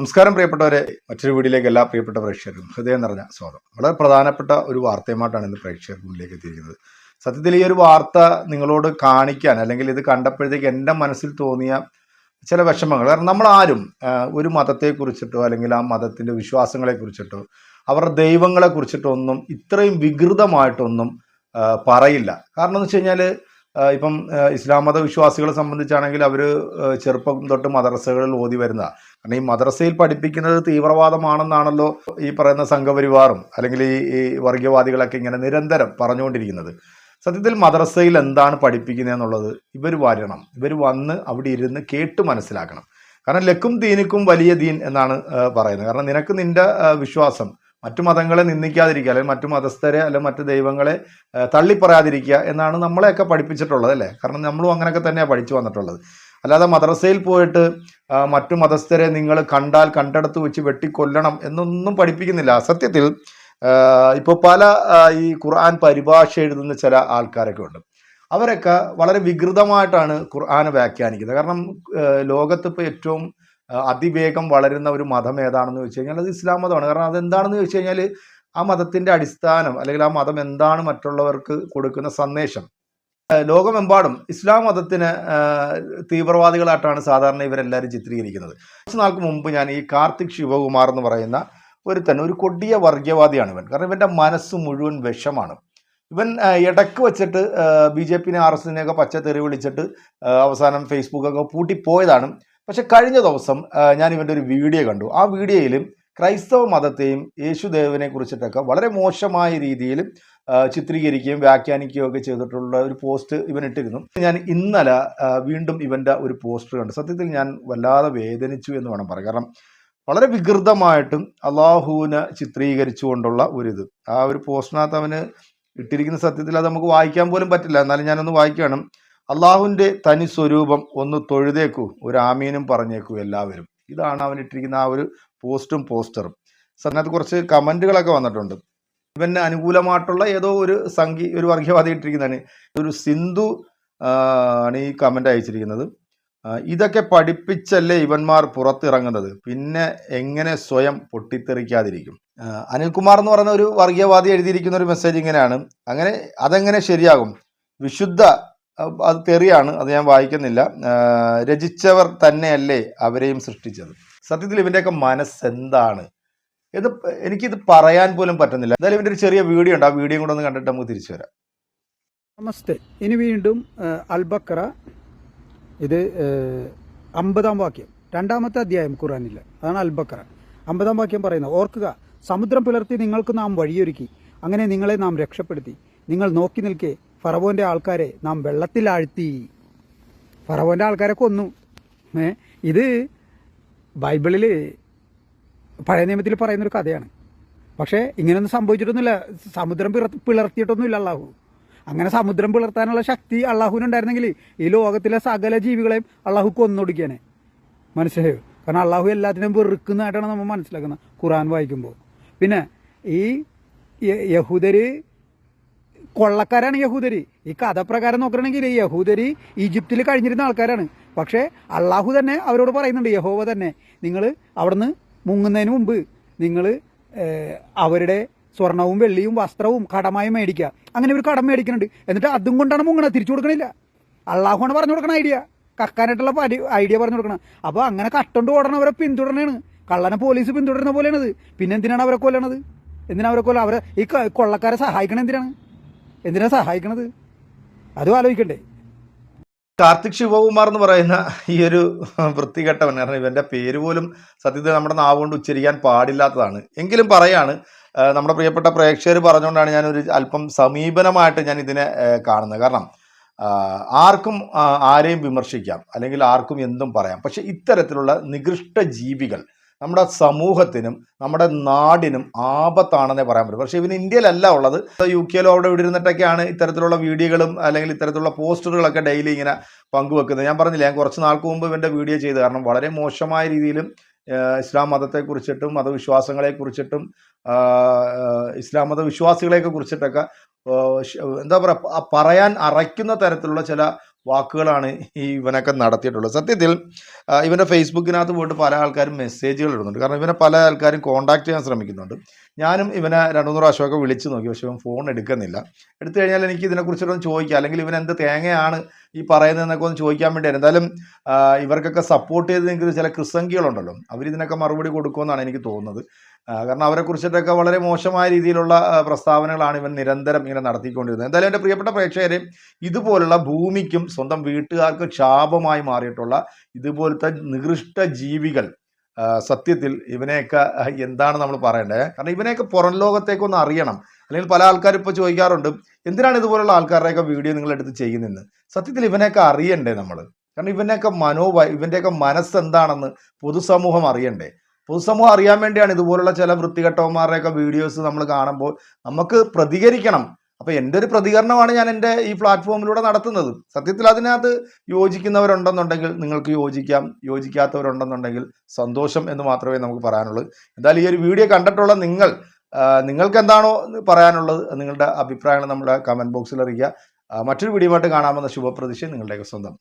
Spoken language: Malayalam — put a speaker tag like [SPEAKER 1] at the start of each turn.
[SPEAKER 1] നമസ്കാരം പ്രിയപ്പെട്ടവരെ മറ്റൊരു വീഡിയോയിലേക്ക് എല്ലാ പ്രിയപ്പെട്ട പ്രേക്ഷകർക്കും ഹൃദയം നിറഞ്ഞ സ്വാഗതം. വളരെ പ്രധാനപ്പെട്ട ഒരു വാർത്തയുമായിട്ടാണ് ഇന്ന് പ്രേക്ഷകർക്ക് മുന്നിലേക്ക് എത്തിയിരിക്കുന്നത്. സത്യത്തിൽ ഈ ഒരു വാർത്ത നിങ്ങളോട് കാണിക്കാൻ അല്ലെങ്കിൽ ഇത് കണ്ടപ്പോഴത്തേക്ക് എന്റെ മനസ്സിൽ തോന്നിയ ചില വിഷമങ്ങൾ. കാരണം നമ്മൾ ആരും ഒരു മതത്തെക്കുറിച്ചിട്ടോ അല്ലെങ്കിൽ ആ മതത്തിന്റെ വിശ്വാസങ്ങളെക്കുറിച്ചിട്ടോ അവരുടെ ദൈവങ്ങളെ കുറിച്ചിട്ടോ ഒന്നും ഇത്രയും വികൃതമായിട്ടൊന്നും പറയില്ല. കാരണം എന്ന് വെച്ച് കഴിഞ്ഞാൽ ഇപ്പം ഇസ്ലാം മത വിശ്വാസികളെ സംബന്ധിച്ചാണെങ്കിൽ അവർ ചെറുപ്പം തൊട്ട് മദ്രസകളിൽ ഓതി വരുന്ന കാരണം ഈ മദ്രസയിൽ പഠിപ്പിക്കുന്നത് തീവ്രവാദമാണെന്നാണല്ലോ ഈ പറയുന്ന സംഘപരിവാറും അല്ലെങ്കിൽ ഈ ഈ വർഗീയവാദികളൊക്കെ ഇങ്ങനെ നിരന്തരം പറഞ്ഞുകൊണ്ടിരിക്കുന്നത്. സത്യത്തിൽ മദ്രസയിൽ എന്താണ് പഠിപ്പിക്കുന്നത് എന്നുള്ളത് ഇവർ വരണം. ഇവർ വന്ന് അവിടെ ഇരുന്ന് കേട്ട് മനസ്സിലാക്കണം. കാരണം ലക്കും ദീനിക്കും വലിയ ദീൻ എന്നാണ് പറയുന്നത്. കാരണം നിനക്ക് നിന്റെ വിശ്വാസം മറ്റു മതങ്ങളെ നിന്ദിക്കാതിരിക്കുക അല്ലെങ്കിൽ മറ്റു മതസ്ഥരെ അല്ലെങ്കിൽ മറ്റു ദൈവങ്ങളെ തള്ളിപ്പറയാതിരിക്കുക എന്നാണ് നമ്മളെയൊക്കെ പഠിപ്പിച്ചിട്ടുള്ളത് അല്ലേ? കാരണം നമ്മളും അങ്ങനെയൊക്കെ തന്നെയാണ് പഠിച്ചു വന്നിട്ടുള്ളത്. അല്ലാതെ മദ്രസയിൽ പോയിട്ട് മറ്റു മതസ്ഥരെ നിങ്ങൾ കണ്ടാൽ കണ്ടെടുത്ത് വെച്ച് വെട്ടിക്കൊല്ലണം എന്നൊന്നും പഠിപ്പിക്കുന്നില്ല. സത്യത്തിൽ ഇപ്പോൾ പല ഈ ഖുർആൻ പരിഭാഷ എഴുതുന്ന ചില ആൾക്കാരൊക്കെ ഉണ്ട്. അവരൊക്കെ വളരെ വികൃതമായിട്ടാണ് ഖുർആൻ വ്യാഖ്യാനിക്കുന്നത്. കാരണം ലോകത്തിപ്പോൾ ഏറ്റവും അതിവേഗം വളരുന്ന ഒരു മതം ഏതാണെന്ന് ചോദിച്ചു കഴിഞ്ഞാൽ അത് ഇസ്ലാം മതമാണ്. കാരണം അതെന്താണെന്ന് ചോദിച്ചു കഴിഞ്ഞാൽ ആ മതത്തിന്റെ അടിസ്ഥാനം അല്ലെങ്കിൽ ആ മതം എന്താണ് മറ്റുള്ളവർക്ക് കൊടുക്കുന്ന സന്ദേശം. ലോകമെമ്പാടും ഇസ്ലാം മതത്തിന് തീവ്രവാദികളായിട്ടാണ് സാധാരണ ഇവരെല്ലാവരും ചിത്രീകരിക്കുന്നത്. കുറച്ച് നാൾക്ക് മുമ്പ് ഞാൻ ഈ കാർത്തിക് ശിവകുമാർ എന്ന് പറയുന്ന ഒരു തന്നെ ഒരു കൊടിയ വർഗീയവാദിയാണ് ഇവൻ. കാരണം ഇവന്റെ മനസ്സ് മുഴുവൻ വിഷമാണ്. ഇവൻ ഇടയ്ക്ക് വെച്ചിട്ട് ബി ജെ പിനെ ആർ എസ് എസിനെയൊക്കെ പച്ച തെറി വിളിച്ചിട്ട് അവസാനം ഫേസ്ബുക്കൊക്കെ പൂട്ടിപ്പോയതാണ്. പക്ഷെ കഴിഞ്ഞ ദിവസം ഞാൻ ഇവന്റെ ഒരു വീഡിയോ കണ്ടു. ആ വീഡിയോയിലും ക്രൈസ്തവ മതത്തെയും യേശുദേവനെ കുറിച്ചിട്ടൊക്കെ വളരെ മോശമായ രീതിയിൽ ചിത്രീകരിക്കുകയും വ്യാഖ്യാനിക്കുകയും ഒക്കെ ചെയ്തിട്ടുള്ള ഒരു പോസ്റ്റ് ഇവൻ ഇട്ടിരുന്നു ഞാൻ ഇന്നലെ വീണ്ടും ഇവന്റെ ഒരു പോസ്റ്റർ കണ്ടു. സത്യത്തിൽ ഞാൻ വല്ലാതെ വേദനിച്ചു എന്ന് വേണം പറയാം കാരണം വളരെ വികൃതമായിട്ടും അള്ളാഹുവിനെ ചിത്രീകരിച്ചുകൊണ്ടുള്ള ഒരിത്. ആ ഒരു പോസ്റ്റിനകത്ത് അവന് ഇട്ടിരിക്കുന്ന സത്യത്തിൽ അത് നമുക്ക് വായിക്കാൻ പോലും പറ്റില്ല. എന്നാലും ഞാനൊന്ന് വായിക്കണം. അള്ളാഹുവിന്റെ തനി സ്വരൂപം ഒന്ന് തൊഴുതേക്കൂ. ഒരു ആമീനും പറഞ്ഞേക്കൂ എല്ലാവരും. ഇതാണ് അവൻ ഇട്ടിരിക്കുന്ന ആ ഒരു പോസ്റ്റും പോസ്റ്ററും. അതിനകത്ത് കുറച്ച് കമന്റുകളൊക്കെ വന്നിട്ടുണ്ട്. ഇവന് അനുകൂലമായിട്ടുള്ള ഏതോ ഒരു സംഘി ഒരു വർഗീയവാദി ഇട്ടിരിക്കുന്നതാണ്. ഒരു സിന്ധു ആണ് ഈ കമന്റ് അയച്ചിരിക്കുന്നത്. ഇതൊക്കെ പഠിപ്പിച്ചല്ലേ ഇവന്മാർ പുറത്തിറങ്ങുന്നത്? പിന്നെ എങ്ങനെ സ്വയം പൊട്ടിത്തെറിക്കാതിരിക്കും? അനിൽകുമാർ എന്ന് പറയുന്ന ഒരു വർഗീയവാദി എഴുതിയിരിക്കുന്ന ഒരു മെസ്സേജ് ഇങ്ങനെയാണ്. അങ്ങനെ അതെങ്ങനെ ശരിയാകും? വിശുദ്ധ അത് തെറിയാണ് അത് ഞാൻ വായിക്കുന്നില്ല. രചിച്ചവർ തന്നെയല്ലേ അവരെയും സൃഷ്ടിച്ചത്? സത്യത്തിൽ ഇവന്റെയൊക്കെ മനസ്സെന്താണ് ഇത് എനിക്കിത് പറയാൻ പോലും പറ്റുന്നില്ല. എന്തായാലും ഇവന്റെ ഒരു ചെറിയ വീഡിയോ ഉണ്ട്. ആ വീഡിയോ കൂടെ ഒന്ന് കണ്ടിട്ട് നമുക്ക് തിരിച്ചു വരാം.
[SPEAKER 2] നമസ്തേ. ഇനി വീണ്ടും അൽബക്ര ഇത് അമ്പതാം വാക്യം. രണ്ടാമത്തെ അധ്യായം ഖുറാനില്ല അതാണ് അൽബക്ര അമ്പതാം വാക്യം പറയുന്നത് ഓർക്കുക സമുദ്രം പുലർത്തി നിങ്ങൾക്ക് നാം വഴിയൊരുക്കി. അങ്ങനെ നിങ്ങളെ നാം രക്ഷപ്പെടുത്തി. നിങ്ങൾ നോക്കി നിൽക്കെ ഫറവോന്റെ ആൾക്കാരെ നാം വെള്ളത്തിൽ ആഴ്ത്തി ഫറവോന്റെ ആൾക്കാരെ കൊന്നു. ഏ? ഇത് ബൈബിളിൽ പഴയ നിയമത്തിൽ പറയുന്നൊരു കഥയാണ്. പക്ഷേ ഇങ്ങനെയൊന്നും സംഭവിച്ചിട്ടൊന്നുമില്ല. സമുദ്രം പിറ പിളർത്തിയിട്ടൊന്നുമില്ല അള്ളാഹു. അങ്ങനെ സമുദ്രം പിളർത്താനുള്ള ശക്തി അള്ളാഹുവിനുണ്ടായിരുന്നെങ്കിൽ ഈ ലോകത്തിലെ സകല ജീവികളെയും അള്ളാഹു കൊന്നൊടുക്കിയാനെ. മനസ്സിലായോ? കാരണം അള്ളാഹു എല്ലാത്തിനും വെറുക്കുന്നതായിട്ടാണ് നമ്മൾ മനസ്സിലാക്കുന്നത്. ഖുറാൻ വായിക്കുമ്പോൾ. പിന്നെ ഈ യഹൂദര് കൊള്ളക്കാരാണ് യഹൂദരി. ഈ കഥ പ്രകാരം നോക്കണമെങ്കിൽ യഹൂദരി ഈജിപ്തിൽ കഴിഞ്ഞിരുന്ന ആൾക്കാരാണ്. പക്ഷേ അള്ളാഹു തന്നെ അവരോട് പറയുന്നുണ്ട് യഹോവ തന്നെ നിങ്ങൾ അവിടുന്ന് മുങ്ങുന്നതിന് മുമ്പ് നിങ്ങൾ അവരുടെ സ്വർണവും വെള്ളിയും വസ്ത്രവും കടമായി മേടിക്കുക. അങ്ങനെ ഒരു കടം മേടിക്കുന്നുണ്ട്. എന്നിട്ട് അതും കൊണ്ടാണ് മുങ്ങണത് തിരിച്ചു കൊടുക്കണില്ല. അള്ളാഹുവാണ് പറഞ്ഞു കൊടുക്കണ ഐഡിയ. കക്കാനായിട്ടുള്ള ഐഡിയ പറഞ്ഞു കൊടുക്കണം. അപ്പോൾ അങ്ങനെ കട്ടോണ്ട് ഓടണവരെ പിന്തുടരണേണ്. കള്ളനെ പോലീസ് പിന്തുടരുന്ന പോലെയാണത്. പിന്നെ എന്തിനാണ് അവരെ കൊല്ലണത്? എന്തിനാണ് അവരെ കൊല്ലം അവരെ ഈ കൊള്ളക്കാരെ സഹായിക്കണം എന്തിനാണ്? എന്തിനാ സഹായിക്കണത്? അതും ആലോചിക്കണ്ടേ.
[SPEAKER 1] കാർത്തിക് ശിവകുമാർ എന്ന് പറയുന്ന ഈ ഒരു വൃത്തികെട്ടവൻ കാരണം ഇവന്റെ പേര് പോലും സത്യത്തിൽ നമ്മുടെ നാവുകൊണ്ട് ഉച്ചരിക്കാൻ പാടില്ലാത്തതാണ്. എങ്കിലും പറയാണ് നമ്മുടെ പ്രിയപ്പെട്ട പ്രേക്ഷകർ പറഞ്ഞുകൊണ്ടാണ് ഞാനൊരു അല്പം സമീപനമായിട്ട് ഞാൻ ഇതിനെ കാണുന്നത്. കാരണം ആർക്കും ആരെയും വിമർശിക്കാം അല്ലെങ്കിൽ ആർക്കും എന്തും പറയാം. പക്ഷെ ഇത്തരത്തിലുള്ള നികൃഷ്ട ജീവികൾ നമ്മുടെ സമൂഹത്തിനും നമ്മുടെ നാടിനും ആപത്താണെന്നേ പറയാൻ പറ്റും. പക്ഷേ ഇവന് ഇന്ത്യയിലല്ല ഉള്ളത്. യു കെയിലോ അവിടെ ഇവിടെ ഇരുന്നിട്ടൊക്കെയാണ് ഇത്തരത്തിലുള്ള വീഡിയോകളും അല്ലെങ്കിൽ ഇത്തരത്തിലുള്ള പോസ്റ്ററുകളൊക്കെ ഡെയിലി ഇങ്ങനെ പങ്കുവെക്കുന്നത്. ഞാൻ പറഞ്ഞില്ല ഞാൻ കുറച്ച് നാൾക്ക് മുമ്പ് ഇവന്റെ വീഡിയോ ചെയ്ത്. കാരണം വളരെ മോശമായ രീതിയിലും ഇസ്ലാം മതത്തെക്കുറിച്ചിട്ടും മതവിശ്വാസങ്ങളെക്കുറിച്ചിട്ടും ഇസ്ലാം മതവിശ്വാസികളെയൊക്കെ കുറിച്ചിട്ടൊക്കെ എന്താ പറയുക പറയാൻ അറയ്ക്കുന്ന തരത്തിലുള്ള ചില വാക്കുകളാണ് ഈ ഇവനൊക്കെ നടത്തിയിട്ടുള്ളത്. സത്യത്തിൽ ഇവന്റെ ഫേസ്ബുക്കിനകത്ത് പോയിട്ട് പല ആൾക്കാരും മെസ്സേജുകൾ ഇടുന്നുണ്ട്. കാരണം ഇവനെ പല ആൾക്കാരും കോൺടാക്ട് ചെയ്യാൻ ശ്രമിക്കുന്നുണ്ട്. ഞാനും ഇവനെ രണ്ടു മൂന്ന് പ്രാവശ്യമൊക്കെ വിളിച്ച് നോക്കി പക്ഷേ ഇവൻ ഫോൺ എടുക്കുന്നില്ല. എടുത്തു കഴിഞ്ഞാൽ എനിക്ക് ഇതിനെക്കുറിച്ചൊന്ന് ചോദിക്കാം. അല്ലെങ്കിൽ ഇവൻ എന്ത് തേങ്ങയാണ് ഈ പറയുന്നതെന്നൊക്കെ ഒന്ന് ചോദിക്കാൻ വേണ്ടിയായിരുന്നു. എന്തായാലും ഇവർക്കൊക്കെ സപ്പോർട്ട് ചെയ്തെങ്കിൽ ചില ക്രിസംഖികളുണ്ടല്ലോ അവരിതിനൊക്കെ മറുപടി കൊടുക്കുമെന്നാണ് എനിക്ക് തോന്നുന്നത്. കാരണം അവരെ കുറിച്ചിട്ടൊക്കെ വളരെ മോശമായ രീതിയിലുള്ള പ്രസ്താവനകളാണ് ഇവൻ നിരന്തരം ഇങ്ങനെ നടത്തിക്കൊണ്ടിരുന്നത്. എന്തായാലും എന്റെ പ്രിയപ്പെട്ട പ്രേക്ഷകരെ ഇതുപോലുള്ള ഭൂമിക്കും സ്വന്തം വീട്ടുകാർക്ക് ശാപമായി മാറിയിട്ടുള്ള ഇതുപോലത്തെ നികൃഷ്ട ജീവികൾ സത്യത്തിൽ ഇവനെയൊക്കെ എന്താണ് നമ്മൾ പറയേണ്ടത്? കാരണം ഇവനെയൊക്കെ പുറം ലോകത്തേക്കൊന്ന് അറിയണം. അല്ലെങ്കിൽ പല ആൾക്കാരും ഇപ്പോൾ ചോദിക്കാറുണ്ട് എന്തിനാണ് ഇതുപോലുള്ള ആൾക്കാരുടെയൊക്കെ വീഡിയോ നിങ്ങൾ എടുത്ത് ചെയ്യുന്നതെന്ന്? സത്യത്തിൽ ഇവനെയൊക്കെ അറിയണ്ടേ നമ്മൾ കാരണം ഇവനെയൊക്കെ മനോഭ ഇവന്റെയൊക്കെ മനസ്സെന്താണെന്ന് പൊതുസമൂഹം അറിയണ്ടേ? പൊതുസമൂഹം അറിയാൻ വേണ്ടിയാണ് ഇതുപോലുള്ള ചില വൃത്തികെട്ടവന്മാരുടെയൊക്കെ വീഡിയോസ് നമ്മൾ കാണുമ്പോൾ നമുക്ക് പ്രതികരിക്കണം. അപ്പോൾ എന്റെ ഒരു പ്രതികരണമാണ് ഞാൻ എന്റെ ഈ പ്ലാറ്റ്ഫോമിലൂടെ നടത്തുന്നത്. സത്യത്തിൽ അതിനകത്ത് യോജിക്കുന്നവരുണ്ടെന്നുണ്ടെങ്കിൽ നിങ്ങൾക്ക് യോജിക്കാം യോജിക്കാത്തവരുണ്ടെന്നുണ്ടെങ്കിൽ സന്തോഷം എന്ന് മാത്രമേ നമുക്ക് പറയാനുള്ളൂ. എന്തായാലും ഈ ഒരു വീഡിയോ കണ്ടിട്ടുള്ള നിങ്ങൾ നിങ്ങൾക്ക് എന്താണോ പറയാനുള്ളത്? നിങ്ങളുടെ അഭിപ്രായങ്ങൾ നമ്മുടെ കമന്റ് ബോക്സിൽ അറിയിക്കുക. മറ്റൊരു വീഡിയോ ആയിട്ട് കാണാമെന്ന ശുഭപ്രതീക്ഷ നിങ്ങളുടെയൊക്കെ സ്വന്തം.